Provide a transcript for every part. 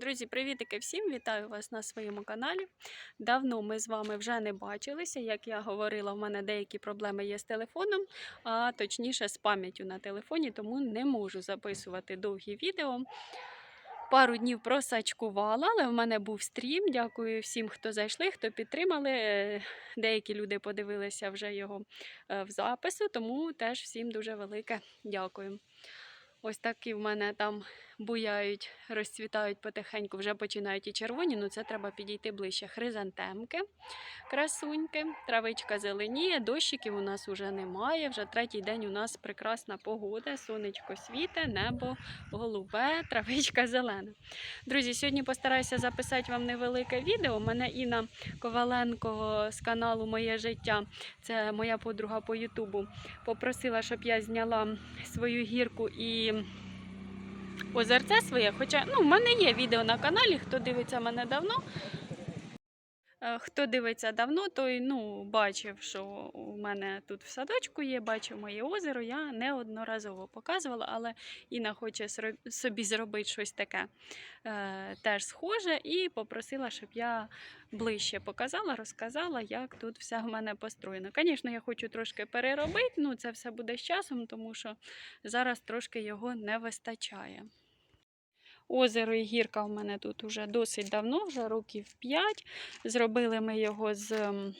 Друзі, привітики всім! Вітаю вас на своєму каналі. Давно ми з вами вже не бачилися. Як я говорила, в мене деякі проблеми є з телефоном, а точніше з пам'яттю на телефоні, тому не можу записувати довгі відео. Пару днів просачкувала, але в мене був стрім. Дякую всім, хто зайшли, хто підтримали. Е, Деякі люди подивилися вже його е, в запису, тому теж всім дуже велике дякую. Ось такі в мене там буяють, розцвітають потихеньку, вже починають і червоні, ну це треба підійти ближче. Хризантемки, красуньки, травичка зеленіє, дощиків у нас вже немає. Вже третій день у нас прекрасна погода, сонечко світе, небо голубе, травичка зелена. Друзі, сьогодні постараюся записати вам невелике відео. У Мене Інна Коваленко з каналу Моє життя, це моя подруга по Ютубу, попросила, щоб я зняла свою гірку і озерце своє. Хоча ну, в мене є відео на каналі, хто дивиться мене давно. Е, Хто дивиться давно, той ну, бачив, що у мене тут в садочку є, бачив моє озеро. Я неодноразово показувала, але Інна хоче собі зробити щось таке е, теж схоже, і попросила, щоб я ближче показала, розказала, як тут все в мене построєно. Звісно, я хочу трошки переробити, ну це все буде з часом, тому що зараз трошки його не вистачає. Озеро і гірка в мене тут уже досить давно, вже років 5. Зробили ми його з е,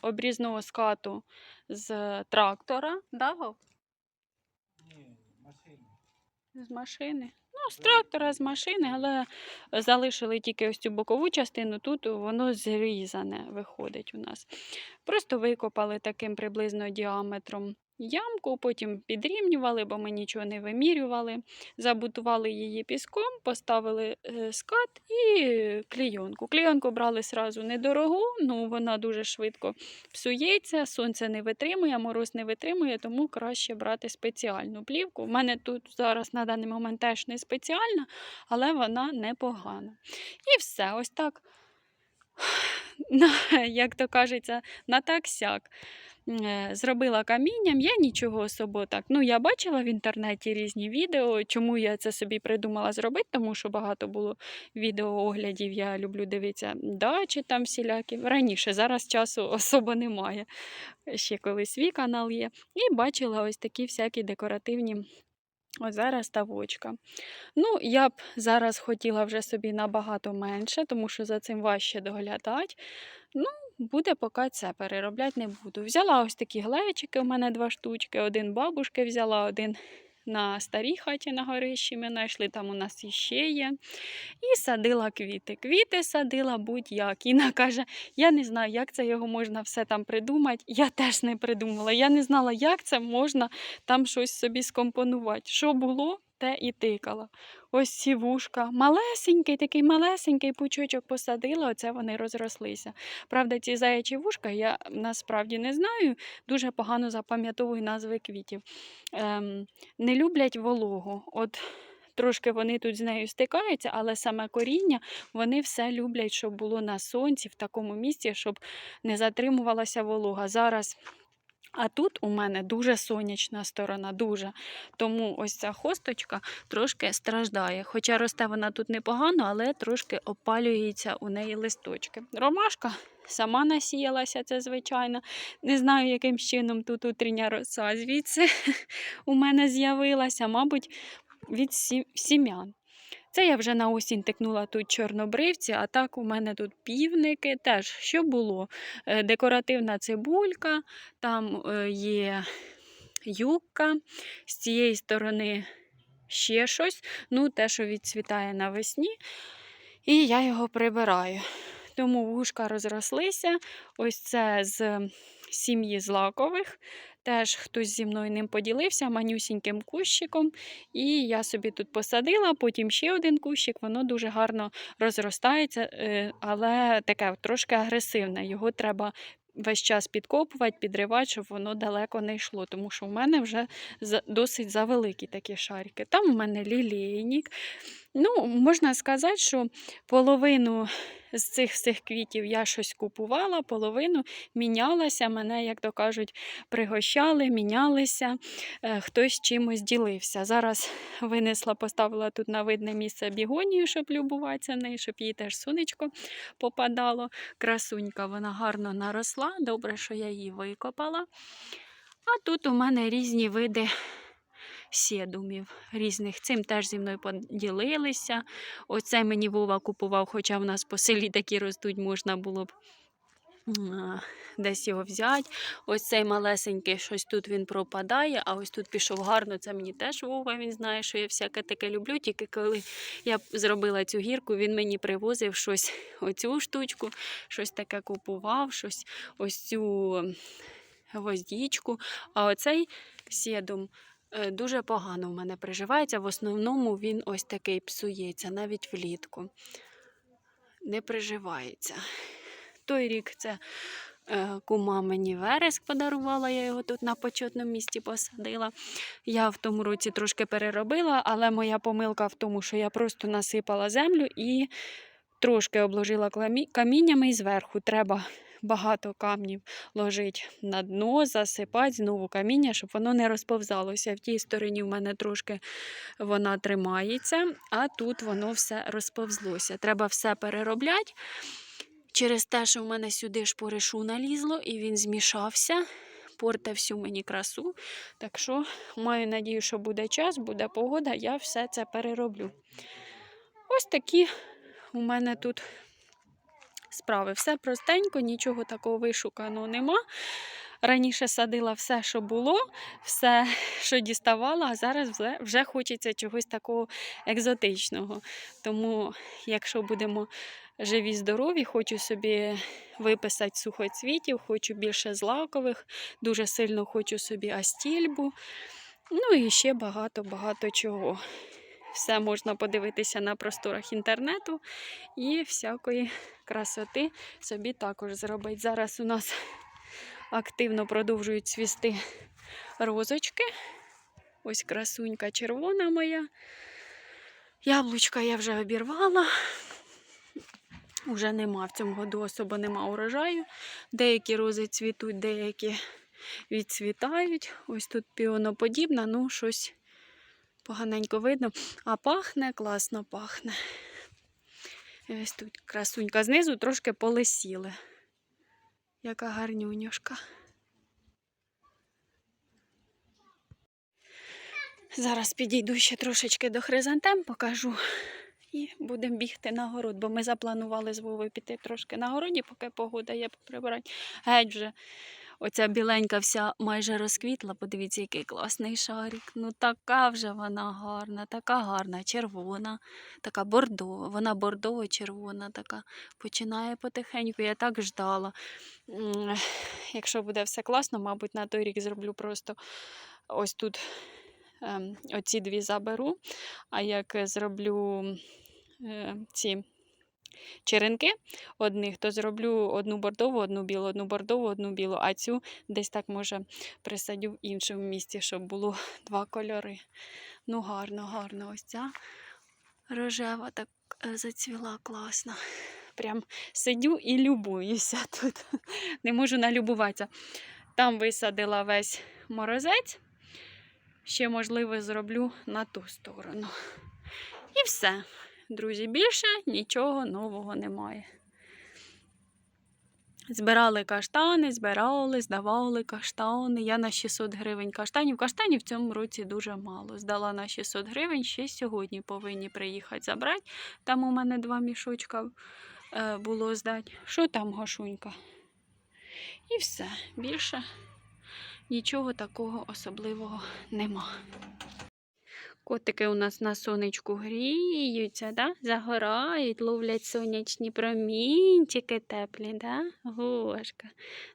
обрізного скату з трактора. Да? Ні, машина. З машини. Ну, з трактора, з машини, але залишили тільки ось цю бокову частину, тут воно зрізане виходить у нас. Просто викопали таким приблизно діаметром ямку, потім підрівнювали, бо ми нічого не вимірювали. Забутували її піском, поставили е, скат і клійонку. Клійонку брали сразу недорогу, ну вона дуже швидко псується, сонце не витримує, мороз не витримує, тому краще брати спеціальну плівку. У мене тут зараз на даний момент теж не спеціальна, але вона непогана. І все, ось так, на, як то кажеться, на так сяк. Е, Зробила камінням, я нічого особо так. Ну, я бачила в інтернеті різні відео. Чому я це собі придумала зробити, тому що багато було відеооглядів. Я люблю дивитися дачі там всілякі. Раніше, зараз часу особо немає. Ще коли свій канал є. І бачила ось такі всякі декоративні озера ставочка. Ну, я б зараз хотіла вже собі набагато менше, тому що за цим важче доглядати. Ну, буде поки це переробляти не буду. Взяла ось такі глечики, у мене два штучки. Один бабушки взяла, один на старій хаті на горищі ми знайшли, там у нас іще є. І садила квіти. Квіти садила будь-як. Інна каже, я не знаю, як це його можна все там придумати. Я теж не придумала. Я не знала, як це можна там щось собі скомпонувати. Що було, те і тикала. Ось ці вушка. Малесенький, такий малесенький пучочок посадила, оце вони розрослися. Правда, ці заячі вушка я насправді не знаю, дуже погано запам'ятовую назви квітів. Ем, не люблять вологу. От Трошки вони тут з нею стикаються, але саме коріння вони все люблять, щоб було на сонці, в такому місці, щоб не затримувалася волога. Зараз а тут у мене дуже сонячна сторона, дуже. Тому ось ця хосточка трошки страждає. Хоча росте вона тут непогано, але трошки опалюється у неї листочки. Ромашка сама насіялася, це звичайно. Не знаю, яким чином тут утріння роса звідси у мене з'явилася, мабуть, від сім'ян. Це я вже на осінь тикнула тут чорнобривці, а так у мене тут півники. Теж що було? Е, Декоративна цибулька, там е, є юбка, з цієї сторони ще щось. Ну, те, що відцвітає навесні, і я його прибираю. Тому вушка розрослися. Ось це з сім'ї злакових. Теж хтось зі мною ним поділився манюсіньким кущиком. І я собі тут посадила, потім ще один кущик, воно дуже гарно розростається, е, але таке трошки агресивне. Його треба весь час підкопувати, підривати, щоб воно далеко не йшло. Тому що в мене вже досить завеликі такі шарики. Там у мене лілейник. Ну, можна сказати, що половину з цих всіх квітів я щось купувала, половину мінялася. Мене, як то кажуть, пригощали, мінялися, е, хтось чимось ділився. Зараз винесла, поставила тут на видне місце бігонію, щоб любуватися нею, щоб їй теж сонечко попадало. Красунька, вона гарно наросла. Добре, що я її викопала. А тут у мене різні види сєдумів різних. Цим теж зі мною поділилися. Оце мені Вова купував, хоча в нас по селі такі ростуть, можна було б десь його взяти. Ось цей малесенький, щось тут він пропадає, а ось тут пішов гарно. Це мені теж Вова. Він знає, що я всяке таке люблю. Тільки коли я зробила цю гірку, він мені привозив щось, оцю штучку, щось таке купував, щось ось цю гвоздічку. А оцей сєдум е, дуже погано в мене приживається. В основному він ось такий псується, навіть влітку. Не приживається. Той рік це е, кума мені вереск подарувала, я його тут на почетному місці посадила. Я в тому році трошки переробила, але моя помилка в тому, що я просто насипала землю і трошки обложила каміннями і зверху. Треба багато камнів ложити на дно, засипати знову каміння, щоб воно не розповзалося. В тій стороні в мене трошки вона тримається, а тут воно все розповзлося. Треба все переробляти. Через те, що в мене сюди шпоришу налізло, і він змішався, порте всю мені красу. Так що маю надію, що буде час, буде погода, я все це перероблю. Ось такі у мене тут справи. Все простенько, нічого такого вишуканого нема. Раніше садила все, що було, все, що діставала, а зараз вже, вже хочеться чогось такого екзотичного. Тому, якщо будемо живі, здорові, хочу собі виписати сухоцвітів, хочу більше злакових, дуже сильно хочу собі астільбу. Ну і ще багато-багато чого. Все можна подивитися на просторах інтернету і всякої красоти собі також зробити. Зараз у нас активно продовжують цвісти розочки. Ось красунька червона моя. Яблучка я вже обірвала. Уже нема в цьому году особо нема урожаю. Деякі рози цвітуть, деякі відцвітають. Ось тут піоноподібна, ну щось поганенько видно. А пахне, класно пахне. І Ось тут красунька. Знизу трошки полисіли. Яка гарнюнюшка. Зараз підійду ще трошечки до хризантем, покажу. І будемо бігти на город, бо ми запланували з Вовою піти трошки на городі, поки погода є прибирати. Геть вже оця біленька вся майже розквітла. Подивіться, який класний шарик. Ну така вже вона гарна, така гарна, червона, така бордова. Вона бордово-червона така. Починає потихеньку. Я так ждала. Якщо буде все класно, мабуть, на той рік зроблю просто ось тут ем, оці дві заберу. А як зроблю е, ці черенки одних, то зроблю одну бордову, одну білу, одну бордову, одну білу, а цю десь так може присадю в іншому місці, щоб було два кольори. Ну, гарно, гарно. Ось ця рожева так е, зацвіла класно. Прям сидю і любуюся тут. Не можу налюбуватися. Там висадила весь морозець. Ще, можливо, зроблю на ту сторону. І все. Друзі, більше нічого нового немає. Збирали каштани, збирали, здавали каштани. Я на 600 гривень каштанів. Каштанів в цьому році дуже мало. Здала на 600 гривень, ще сьогодні повинні приїхати забрати. Там у мене два мішочка е, було здати. Що там, Гошунька? І все. Більше нічого такого особливого нема. Котики у нас на сонечку гріються, да? загорають, ловлять сонячні промінчики теплі, да? Гошка.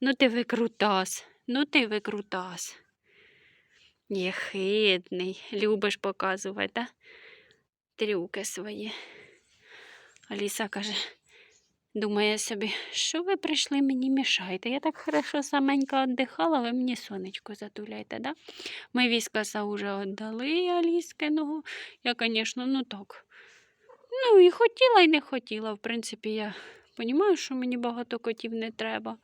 Ну ти викрутас, ну ти викрутас. Є хитний, любиш показувати, да? трюки свої. Аліса каже, думає собі, що ви прийшли мені мішаєте? Я так хорошо саменько віддихала, ви мені сонечко затуляйте, да? Ми віскаса вже віддали Аліскиного. Я, звісно, ну так, Ну, і хотіла, і не хотіла. В принципі, я розумію, що мені багато котів не треба.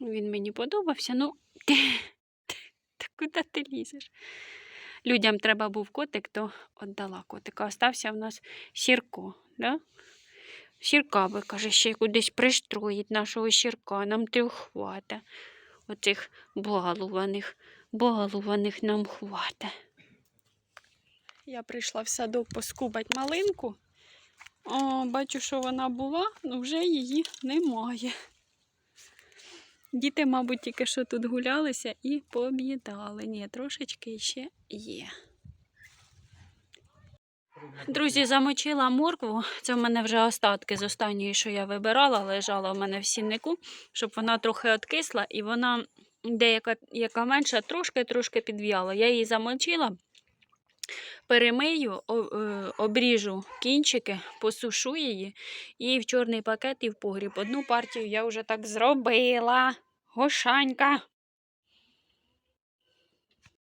Він мені подобався, ну ти, ти куди ти лізеш? Людям треба був котик, то віддала котика. Остався в нас сірко. Да? Сірка би, каже, ще кудись пристроїть нашого сірка, нам трьох хвата. Оцих балуваних, балуваних нам хвата. Я прийшла в садок поскубать малинку. О, бачу, що вона була, але вже її немає. Діти, мабуть, тільки що тут гулялися і пооб'їдали. Ні, трошечки ще є. Друзі, замочила моркву. Це в мене вже остатки з останньої, що я вибирала, лежала в мене в сіннику, щоб вона трохи откисла і вона деяка яка менша, трошки-трошки підв'яла. Я її замочила, перемию, е, обріжу кінчики, посушу її і в чорний пакет, і в погріб. Одну партію я вже так зробила. Гошанька.